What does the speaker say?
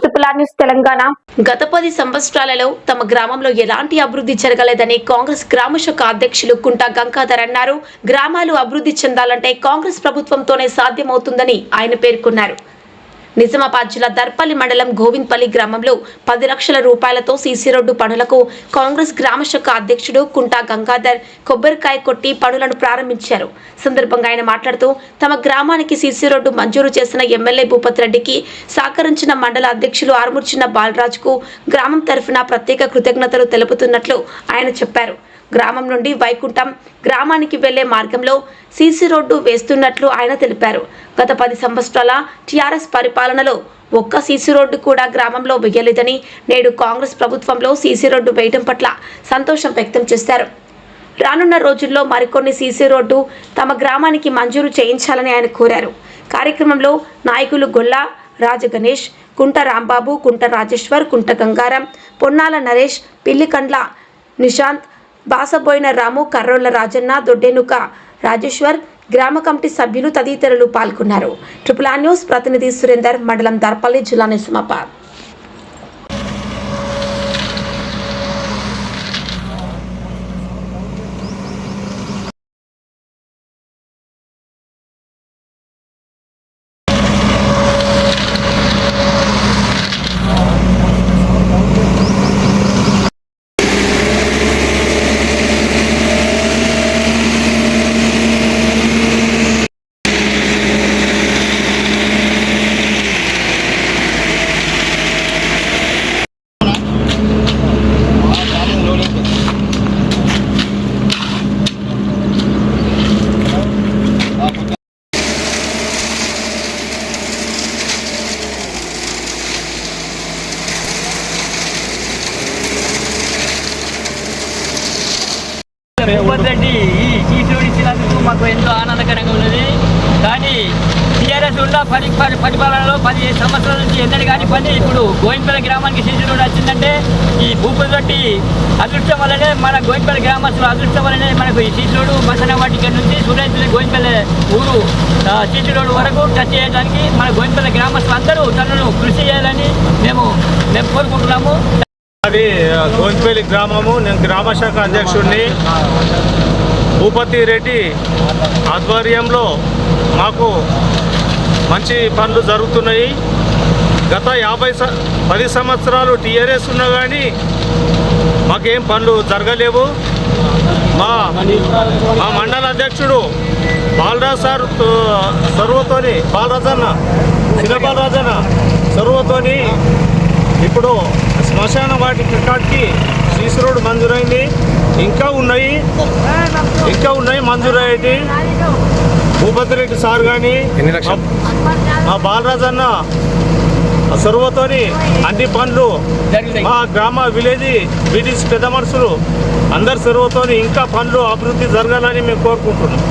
Triple R news Telangana. గత పది సంవత్సరాలలో తమ గ్రామంలో ఎలాంటి అభివృద్ధి జరగలేదని కాంగ్రెస్ గ్రామ శాఖ అధ్యక్షులు కుంటా గంగాధర్ అన్నారు. గ్రామాలు అభివృద్ధి చెందాలంటే కాంగ్రెస్ ప్రభుత్వంతోనే సాధ్యమవుతుందని ఆయన పేర్కొన్నారు. నిజామాబాద్ జిల్లా దర్పల్లి మండలం గోవింద్పల్లి గ్రామంలో పది లక్షల రూపాయలతో సీసీ రోడ్డు పనులకు కాంగ్రెస్ గ్రామ శాఖ అధ్యక్షుడు కుంటా గంగాధర్ కొబ్బరికాయ కొట్టి పనులను ప్రారంభించారు. సందర్భంగా ఆయన మాట్లాడుతూ తమ గ్రామానికి సీసీ రోడ్డు మంజూరు చేసిన ఎమ్మెల్యే భూపత్ రెడ్డికి సహకరించిన మండల అధ్యక్షులు ఆరుమూర్చిన బాలరాజుకు గ్రామం తరఫున ప్రత్యేక కృతజ్ఞతలు తెలుపుతున్నట్లు ఆయన చెప్పారు. గ్రామం నుండి వైకుంఠం గ్రామానికి వెళ్ళే మార్గంలో సీసీ రోడ్డు వేస్తున్నట్లు ఆయన తెలిపారు. గత పది సంవత్సరాల టీఆర్ఎస్ పరిపాలనలో ఒక్క సీసీ రోడ్డు కూడా గ్రామంలో వేయలేదని నేడు కాంగ్రెస్ ప్రభుత్వంలో సీసీ రోడ్డు వేయడం పట్ల సంతోషం వ్యక్తం చేశారు. రానున్న రోజుల్లో మరికొన్ని సీసీ రోడ్డు తమ గ్రామానికి మంజూరు చేయించాలని ఆయన కోరారు. కార్యక్రమంలో నాయకులు గొల్లా రాజ గణేష్ కుంట రాంబాబు కుంట రాజేశ్వర్ కుంట గంగారం పొన్నాల నరేష్ పిల్లికండ్ల నిశాంత్ బాసబోయిన రాము కర్రోళ్ళ రాజన్న దొడ్డెనుక రాజేశ్వర్ గ్రామ కమిటీ సభ్యులు తదితరులు పాల్గొన్నారు. ట్రిపుల్ న్యూస్ ప్రతినిధి సురేందర్ మండలం దర్పల్లి జిల్లా నిజామాబాద్ రేవంత్ రెడ్డి ఈ సీట్లు ఇచ్చినందుకు మాకు ఎంతో ఆనందకరంగా ఉన్నది. కానీ టీఆర్ఎస్ ఉన్న పరి పరి- పరిపాలనలో పది సంవత్సరాల నుంచి ఎన్నడూ కానీ పని ఇప్పుడు గోయింపల్లి గ్రామానికి సీసీ రోడ్ వచ్చిందంటే ఈ భూపుల తోటి అదృష్టం వల్లనే మన గోయింపల్లి గ్రామస్తుల అదృష్టం వల్లనే మనకు ఈ సీసీ రోడ్డు మసనవాటి ఇక్కడ నుంచి సూర్యపల్లి గోయింపల్లి ఊరు సీసీ రోడ్డు వరకు టచ్ చేయడానికి మన గోయింపల్లి గ్రామస్తులు అందరూ తనను కృషి చేయాలని మేము మేము కోరుకుంటున్నాము. అది గోవిందపల్లి గ్రామము. నేను గ్రామ శాఖ అధ్యక్షుడిని. భూపతి రెడ్డి ఆధ్వర్యంలో మాకు మంచి పనులు జరుగుతున్నాయి. గత యాభై స పది సంవత్సరాలు టీఆర్ఎస్ ఉన్నా కానీ మాకేం పనులు జరగలేవు. మా మా మండల అధ్యక్షుడు బాలరాజ్ సార్ సర్వతోని బాలరాజన్న చిన్న బాలరాజన్న సర్వతోని ఇప్పుడు శ్మశాన వాటి కాటికి సీసీ రోడ్ మంజూరైంది. ఇంకా ఉన్నాయి. ఇంకా ఉన్నాయి మంజూరయ్యేటి భూపతి రెడ్డి సార్ కానీ మా బాలరాజన్న సర్వతోని అన్ని పనులు మా గ్రామ విలేజ్ విలేజ్ పెద్ద మనుషులు అందరి సర్వతోని ఇంకా పనులు అభివృద్ధి జరగాలని మేము కోరుకుంటున్నాం.